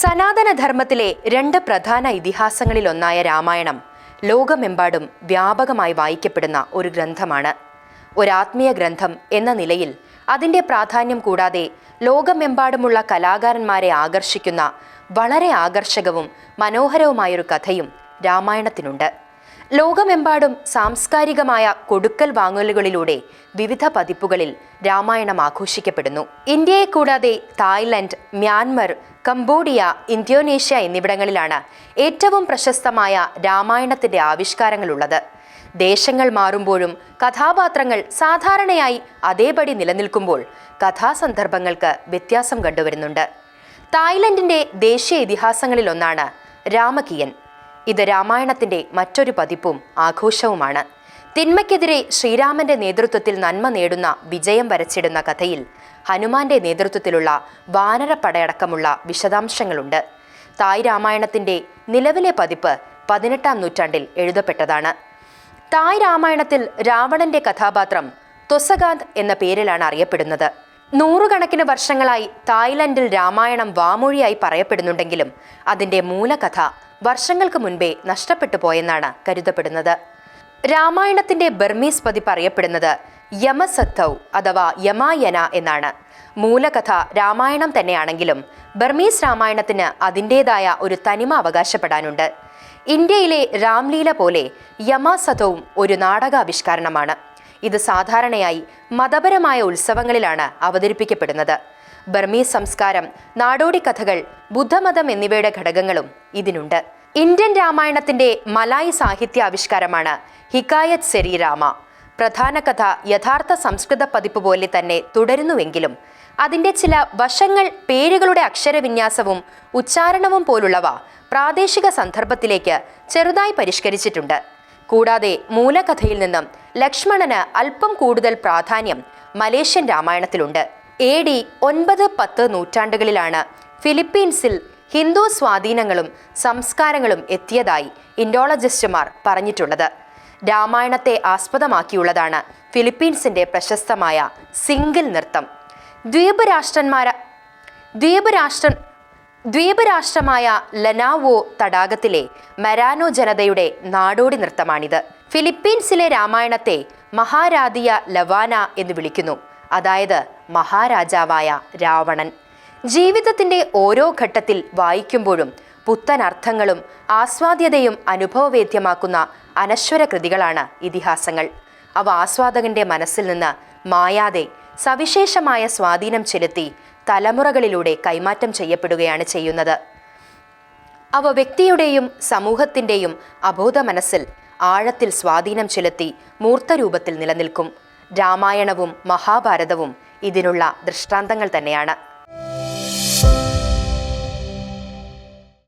സനാതനധർമ്മത്തിലെ രണ്ട് പ്രധാന ഇതിഹാസങ്ങളിലൊന്നായ രാമായണം ലോകമെമ്പാടും വ്യാപകമായി വായിക്കപ്പെടുന്ന ഒരു ഗ്രന്ഥമാണ്. ഒരാത്മീയ ഗ്രന്ഥം എന്ന നിലയിൽ അതിന്റെ പ്രാധാന്യം കൂടാതെ ലോകമെമ്പാടുമുള്ള കലാകാരന്മാരെ ആകർഷിക്കുന്ന വളരെ ആകർഷകവും മനോഹരവുമായൊരു കഥയും രാമായണത്തിനുണ്ട്. ലോകമെമ്പാടും സാംസ്കാരികമായ കൊടുക്കൽ വാങ്ങലുകളിലൂടെ വിവിധ പതിപ്പുകളിൽ രാമായണം ആഘോഷിക്കപ്പെടുന്നു. ഇന്ത്യയെ കൂടാതെ തായ്ലൻഡ് മ്യാൻമർ കംബോഡിയ ഇന്തോനേഷ്യ എന്നിവിടങ്ങളിലാണ് ഏറ്റവും പ്രശസ്തമായ രാമായണത്തിന്റെ ആവിഷ്കാരങ്ങളുള്ളത്. ദേശങ്ങൾ മാറുമ്പോഴും കഥാപാത്രങ്ങൾ സാധാരണയായി അതേപടി നിലനിൽക്കുമ്പോൾ കഥാസന്ദർഭങ്ങൾക്ക് വ്യത്യാസം കണ്ടുവരുന്നുണ്ട്. തായ്ലൻഡിന്റെ ദേശീയ ഇതിഹാസങ്ങളിലൊന്നാണ് രാമകിയൻ. ഇത് രാമായണത്തിന്റെ മറ്റൊരു പതിപ്പും ആഘോഷവുമാണ്. തിന്മയ്ക്കെതിരെ ശ്രീരാമന്റെ നേതൃത്വത്തിൽ നന്മ നേടുന്ന വിജയം വരച്ചിടുന്ന കഥയിൽ ഹനുമാന്റെ നേതൃത്വത്തിലുള്ള വാനരപ്പടയടക്കമുള്ള വിശദാംശങ്ങളുണ്ട്. തായ് രാമായണത്തിന്റെ നിലവിലെ പതിപ്പ് പതിനെട്ടാം നൂറ്റാണ്ടിൽ എഴുതപ്പെട്ടതാണ്. തായ് രാമായണത്തിൽ രാവണന്റെ കഥാപാത്രം തൊസഗാന്ത് എന്ന പേരിലാണ് അറിയപ്പെടുന്നത്. നൂറുകണക്കിന് വർഷങ്ങളായി തായ്ലൻഡിൽ രാമായണം വാമൊഴിയായി പറയപ്പെടുന്നുണ്ടെങ്കിലും അതിന്റെ മൂലകഥ വർഷങ്ങൾക്ക് മുൻപേ നഷ്ടപ്പെട്ടു പോയെന്നാണ് കരുതപ്പെടുന്നത്. രാമായണത്തിന്റെ ബർമീസ് പതിപ്പ് അറിയപ്പെടുന്നത് യമസത്തൗ അഥവാ യമായന എന്നാണ്. മൂലകഥ രാമായണം തന്നെയാണെങ്കിലും ബർമീസ് രാമായണത്തിന് അതിന്റെതായ ഒരു തനിമ അവകാശപ്പെടാനുണ്ട്. ഇന്ത്യയിലെ രാംലീല പോലെ യമാസതവും ഒരു നാടകാവിഷ്കരണമാണ്. ഇത് സാധാരണയായി മതപരമായ ഉത്സവങ്ങളിലാണ് അവതരിപ്പിക്കപ്പെടുന്നത്. ബർമീസ് സംസ്കാരം നാടോടി കഥകൾ ബുദ്ധമതം എന്നിവയുടെ ഘടകങ്ങളും ഇതിനുണ്ട്. ഇന്ത്യൻ രാമായണത്തിന്റെ മലായി സാഹിത്യ ആവിഷ്കാരമാണ് ഹിക്കായത് സെരി രാമ പ്രധാന കഥ യഥാർത്ഥ സംസ്കൃത പതിപ്പ് പോലെ തന്നെ തുടരുന്നുവെങ്കിലും അതിന്റെ ചില വശങ്ങൾ പേരുകളുടെ അക്ഷരവിന്യാസവും ഉച്ചാരണവും പോലുള്ളവ പ്രാദേശിക സന്ദർഭത്തിലേക്ക് ചെറുതായി പരിഷ്കരിച്ചിട്ടുണ്ട്. കൂടാതെ മൂലകഥയിൽ നിന്നും ലക്ഷ്മണന് അല്പം കൂടുതൽ പ്രാധാന്യം മലേഷ്യൻ രാമായണത്തിലുണ്ട്. എ ഡി ഒൻപത് പത്ത് നൂറ്റാണ്ടുകളിലാണ് ഫിലിപ്പീൻസിൽ ഹിന്ദു സ്വാധീനങ്ങളും സംസ്കാരങ്ങളും എത്തിയതായി ഇൻഡോളജിസ്റ്റുമാർ പറഞ്ഞിട്ടുള്ളത്. രാമായണത്തെ ആസ്പദമാക്കിയുള്ളതാണ് ഫിലിപ്പീൻസിന്റെ പ്രശസ്തമായ സിംഗിൾ നൃത്തം. ദ്വീപ് രാഷ്ട്രന്മാര ദ്വീപ് രാഷ്ട്ര ദ്വീപ് രാഷ്ട്രമായ ലനാവോ തടാകത്തിലെ മരാനോ ജനതയുടെ നാടോടി നൃത്തമാണിത്. ഫിലിപ്പീൻസിലെ രാമായണത്തെ മഹാരാധിയ ലവാന എന്ന് വിളിക്കുന്നു. അതായത് മഹാരാജാവായ രാവണൻ. ജീവിതത്തിന്റെ ഓരോ ഘട്ടത്തിൽ വായിക്കുമ്പോഴും പുത്തൻ അർത്ഥങ്ങളും ആസ്വാദ്യതയും അനുഭവവേദ്യമാക്കുന്ന അനശ്വര കൃതികളാണ് ഇതിഹാസങ്ങൾ. അവ ആസ്വാദകന്റെ മനസ്സിൽ നിന്ന് മായാതെ സവിശേഷമായ സ്വാധീനം ചെലുത്തി തലമുറകളിലൂടെ കൈമാറ്റം ചെയ്യപ്പെടുകയാണ് ചെയ്യുന്നത്. അവ വ്യക്തിയുടെയും സമൂഹത്തിന്റെയും അബോധ മനസ്സിൽ ആഴത്തിൽ സ്വാധീനം ചെലുത്തി മൂർത്തരൂപത്തിൽ നിലനിൽക്കും. രാമായണവും മഹാഭാരതവും ഇതിനുള്ള ദൃഷ്ടാന്തങ്ങൾ തന്നെയാണ്.